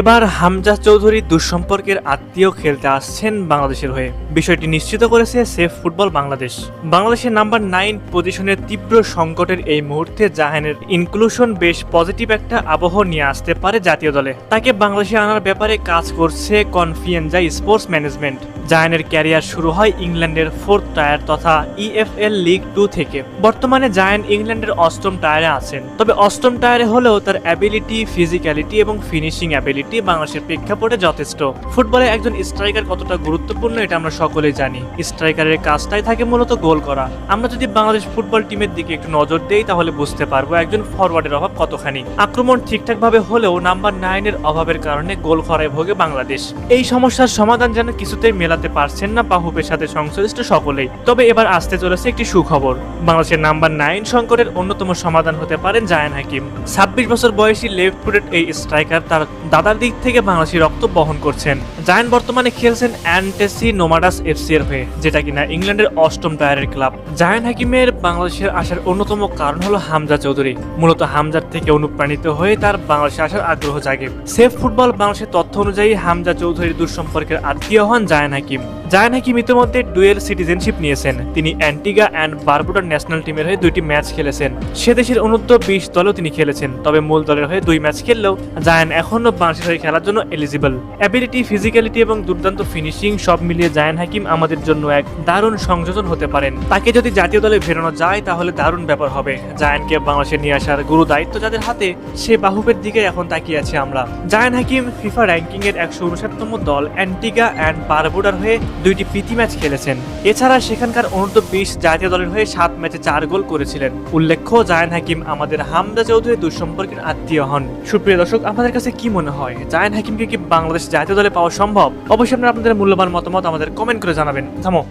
এবার হামজা চৌধুরী দুঃসম্পর্কের আত্মীয় খেলতে আসছেন বাংলাদেশের হয়ে। বিষয়টি নিশ্চিত করেছে সেফ ফুটবল বাংলাদেশ। বাংলাদেশের নাম্বার নাইন পজিশনের তীব্র সংকটের এই মুহূর্তে জাহানের ইনক্লুশন বেশ পজিটিভ একটা আবহ নিয়ে আসতে পারে জাতীয় দলে। তাকে বাংলাদেশে আনার ব্যাপারে কাজ করছে কনফিয়েঞ্জা স্পোর্টস ম্যানেজমেন্ট। জায়ানের ক্যারিয়ার শুরু হয় ইংল্যান্ডের ফোর্থ টায়ার তথা ইএফএল লিগ টু থেকে। বর্তমানে জায়ান ইংল্যান্ডের অষ্টম টায়ারে আছেন। তবে অষ্টম টায়ারে হলেও তার অ্যাবিলিটি ফিজিক্যালিটি এবং ফিনিশিং অ্যাবিলিটি বাংলাদেশের প্রেক্ষাপটে যথেষ্ট। ফুটবলে একজন স্ট্রাইকার কতটা গুরুত্বপূর্ণ এটা আমরা সকলেই জানি। স্ট্রাইকারের কাজটাই থাকে মূলত গোল করা। আমরা যদি বাংলাদেশ ফুটবল টিমের দিকে একটু নজর দেই তাহলে বুঝতে পারব একজন ফরওয়ার্ডের অভাব কতখানি। আক্রমণ ঠিকঠাকভাবে হলেও নাম্বার নাইনের অভাবের কারণে গোল খরায় ভোগে বাংলাদেশ। এই সমস্যার সমাধান যেন কিছুতেই মেলাতে পারছেন না বাহুপের সাথে সংশ্লিষ্ট সকলেই। তবে এবার আসতে চলেছে একটি সুখবর। বাংলাদেশের নাম্বার নাইন সংকটের অন্যতম সমাধান হতে পারেন জায়ান হাকিম। ছাব্বিশ বছর বয়সী লেফট ফুটেড এই স্ট্রাইকার তার দাদার দিক থেকে বাংলাদেশি রক্ত বহন করছেন। জায়ান বর্তমানে খেলছেন অ্যান্টেসি নোমাডাস এফসি এর হয়ে, যেটা কিনা ইংল্যান্ডের অষ্টম টায়ারের ক্লাব। জায়ান হাকিমের বাংলাদেশের আসার অন্যতম কারণ হলো হামজা চৌধুরী। মূলত হামজার থেকে অনুপ্রাণিত হয়ে তার বাংলাদেশে আসার আগ্রহ জাগে। সেফ ফুটবল বাংলাদেশের তথ্য অনুযায়ী হামজা চৌধুরীর দূরসম্পর্কের আত্মীয় হন জায়ান হাকিম। জায়ান হাকিম ইতিমধ্যে ডুয়েল সিটিজেনশিপ নিয়েছেন। তিনি অ্যান্টিগা অ্যান্ড বারবুডার ন্যাশনাল টিমের হয়ে দুইটি ম্যাচ খেলেছেন। সে দেশের অনূর্ধ্ব বিশ দলেও তিনি খেলেছেন। তবে মূল দলের হয়ে দুই ম্যাচ খেললেও জায়ান এখনও বাংলাদেশের হয়ে খেলার জন্য এলিজিবল অ্যাবিলিটি ফিজিক্যালিটি এবং দুর্দান্ত ফিনিশিং সব মিলিয়ে জায়ান হাকিম আমাদের জন্য এক দারুণ সংযোজন হতে পারেন। তাকে যদি জাতীয় দলে ফেরানো যায়, তাহলে দারুণ ব্যাপার হবে। জায়ানকে বাংলাদেশে নিয়ে আসার গুরু দায়িত্ব যাদের হাতে, সে বাহুপের দিকে এখন তাকিয়ে আছি আমরা। জায়ান হাকিম ফিফা র্যাঙ্কিং এর একশো উনষাটতম দল অ্যান্টিগা অ্যান্ড বারবুডার হয়ে দুইটি প্রীতি ম্যাচ খেলেছেন। এছাড়া সেখানকার অনূর্ধ্ব বিশ জাতীয় দলের হয়ে সাত ম্যাচে চার গোল করেছিলেন। উল্লেখ্য, জায়ান হাকিম আমাদের হামদা চৌধুরী দুঃসম্পর্কের আত্মীয় হন। সুপ্রিয় দর্শক আমাদের কাছে কি মনে হয়? জায়ান হাকিমকে কি বাংলাদেশ জাতীয় দলে পাওয়া সম্ভব? অবশ্যই আপনারা আপনাদের মূল্যবান মতামত আমাদের কমেন্ট করে জানাবেন। থামো।